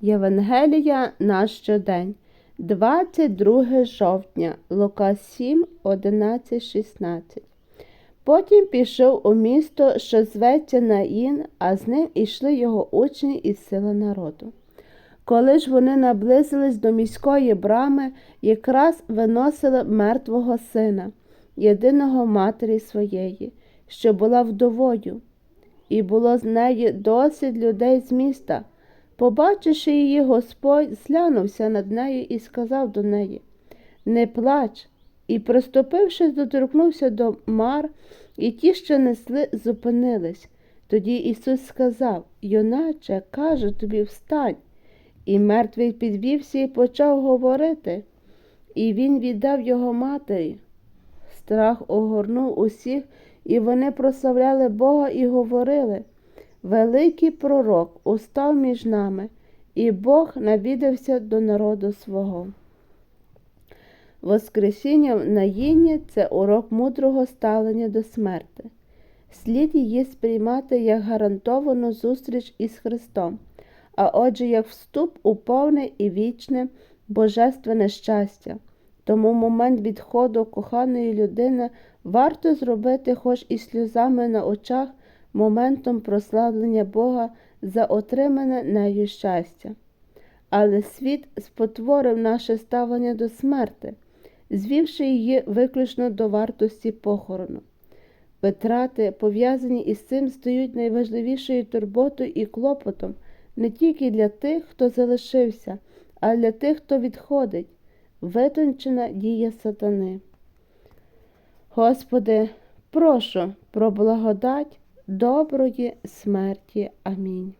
Євангелія на щодень, 22 жовтня, Лука 7, 11, 16. Потім пішов у місто, що зветься Наїн, а з ним ішли його учні і сила народу. Коли ж вони наблизились до міської брами, якраз виносили мертвого сина, єдиного матері своєї, що була вдовою, і було з неї досить людей з міста. Побачивши її, Господь зглянувся над нею і сказав до неї Не плач. І, приступивши, доторкнувся до мар, і ті, що несли, зупинились. Тоді Ісус сказав Юначе, каже тобі, встань. І мертвий підвівся і почав говорити, і він віддав його матері. Страх огорнув усіх, і вони прославляли Бога і говорили Великий пророк устав між нами, і Бог навідався до народу свого. Воскресіння в наїні це урок мудрого ставлення до смерти. Слід її сприймати як гарантовану зустріч із Христом, а отже, як вступ у повне і вічне божественне щастя. Тому момент відходу коханої людини варто зробити, хоч і сльозами на очах, моментом прославлення Бога за отримане нею щастя. Але світ спотворив наше ставлення до смерти, звівши її виключно до вартості похорону. Витрати, пов'язані із цим, стають найважливішою турботою і клопотом не тільки для тих, хто залишився, а для тих, хто відходить, витончена дія сатани. Господи, прошу про благодать доброї смерті. Амінь.